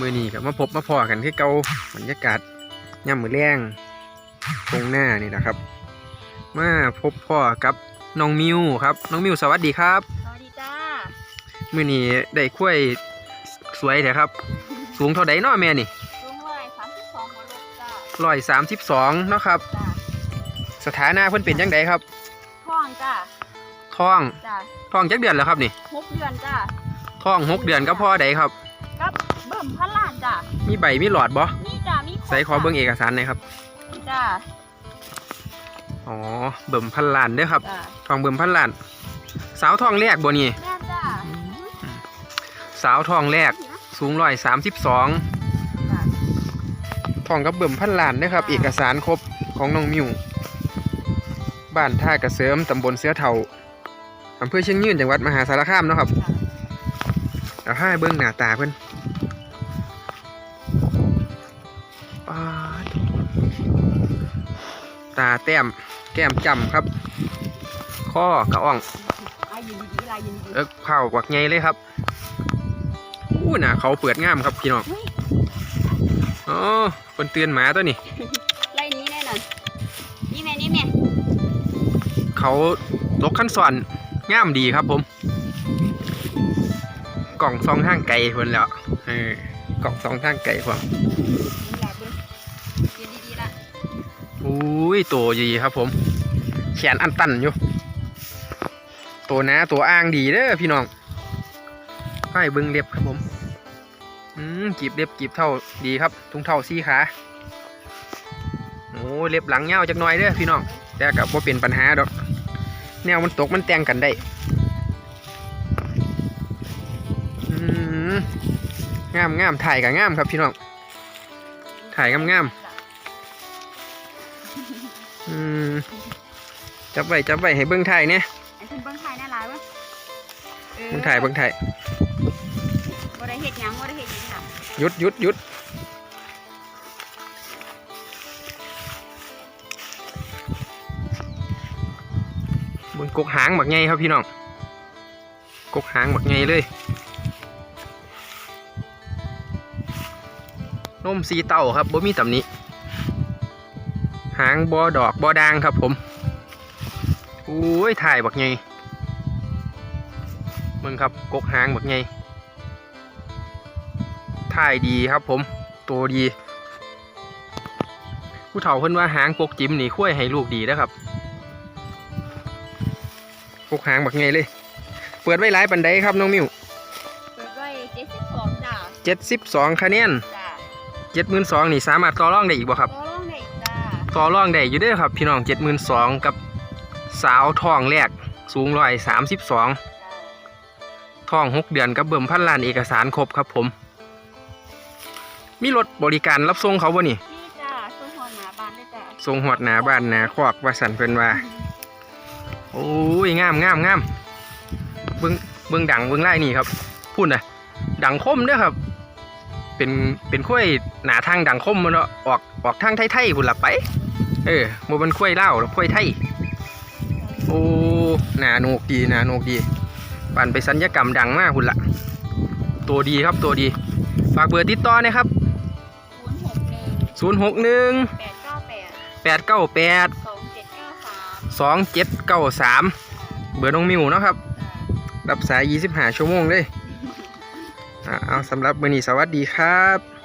มือนี้กับมาพบมาพอกันที่เก่าบรรยากาศย่ำมือแรงตรงหน้านี่นะครับ มาพบพ่อกับน้องมิวครับ น้องมิวสวัสดีครับ สวัสดีจ้ามือนี้ได้คุ้ยสวยแท้ครับ สูงเท่าใดเนาะแม่นี่ลุงร้อยสามสิบสองหัวรถจ้าร้อยสามสิบสองเนาะครับ จ้าสถานะเพิ่นเป็นยังไงครับ ท้องจ้าท้องจ้าท้องจักเดือนแล้วครับนี่หกเดือนจ้าท้องหกเดือนก็พ่อใดครับ กับ เบิ่มพันล้านจ้ามีใบมีหลอดบ่นี่จ้ามีครบใส่ขอเบิ่งเอกสารหน่อยครับ จ้าอ๋อ เบิ่มพันล้านเด้อครับ จ้าทองเบิ่มพันล้าน สาวทองแรกบ่นี่ แม่จ้าสาวทองแรก สูงร้อยสามสิบสอง จ้าทองกับเบิ่มพันล้านเด้อครับ เอกสารครบของน้องมิวบ้านท่ากระเสริมตำบลเสือเถาอำเภอเชียงยืนจังหวัดมหาสารคามเนาะครับเอาให้เบิ่งหน้าตาเพิ่น ป๊าดตาแต้มแก้มจำครับ ข้อกระอ่องลายยินดีลายยินดีเอิกเผากวักไงเลยครับอู้หน่ะเขาเปิดง่ามครับพี่น้องเฮ้ยอ๋อคนเตือนหมาตัวนี้ลายนี้แน่นอนนี่แม่นี่แม่เขาตกขั้นสอนง่ามดีครับผม กล่องซองทางไก่เพิ่นแล้วเออกล่องซองทางไก่พร้อม อุ้ยตัวดีครับผม แขนอันตันอยู่ ตัวน้าตัวอ้างดีเด้อพี่น้องไปเบิ้งเล็บครับผม อืมกีบเล็บกีบเท่าดีครับ ทุงเท่าสี่ขา โอ้เล็บหลังเงาจักหน่อยเด้อพี่น้อง แต่กับว่าเป็นปัญหาดอก แนวมันตกมันแต่งกันได้งามงามถ่ายกับงามครับพี่น้อง ถ่ายงามงามๆอืม จับไว้จับไว้ให้เบิ้งถ่ายเนี่ยไอ้คุณเบิ่งไทยน่ารักวะเออเบิ้งถ่ายเบิ้งถ่ายบ่ได้เฮ็ดหยังบ่ได้เฮ็ดหยังค่ะหยุดหยุดหยุดบนกกหางบักไงครับพี่น้องกกหางบักไงเลยนมสีเต้าครับบ่มีตำหนี้ หางบอดอกบอดางครับผมอุ้ยถ่ายบักไงมึงครับกกหางบักไงถ่ายดีครับผม ตัวดี ผู้เฒ่าเพิ่นว่าหางปกจิ๋มนี่คุ้ยให้ลูกดีนะครับปกหางบักไงเลย เปิดไว้หลายปันไดครับน้องมิวเปิดไว้เจ็ดสิบสองจ้าเจ็ดสิบสองคะแนนจ้าเจ็ดหมื่นสองนี่สามารถต่อรองได้อีกบ่ครับก็ลองได้อีกจ้า ต่อรองได้อยู่เด้อครับพี่น้องเจ็ดหมื่นสองกับสาวทองแรกสูงร้อยสามสิบสองทองหกเดือนกับเบิ่มพันล้านเอกสารครบครับผม มีรถบริการรับส่งเขาบ่นี่นี่จ้าส่งหัวหนาบานด้วยจ้าทรงหอดหนาบ้านหนาคอกว่าสันเพิ่นว่า โอ้ยงามงามงามเบิ้งเบิ้งดังเบิ้งไล่นี่ครับพูดนะดังคมเด้อครับ เป็นเป็นข้วยหนาทางดังคมมันเนาะออกออกทางไทยๆพุ่นละไป เออบ่มันข้วยเล่าข้วยไทยโอ้หนาโนกดีหนาโนกดีปั่นไปสัญญกรรมดังมากพุ่นละตัวดีครับตัวดี ฝากเบอร์ติดต่อนะครับศูนย์หกหนึ่ง061แปดเก้าแปด898สองเจ็ดเก้าสาม2793 เบอร์น้องมิวนะครับ รับสาย 25 ชั่วโมงเลย เอาสำหรับมือนี้สวัสดีครับ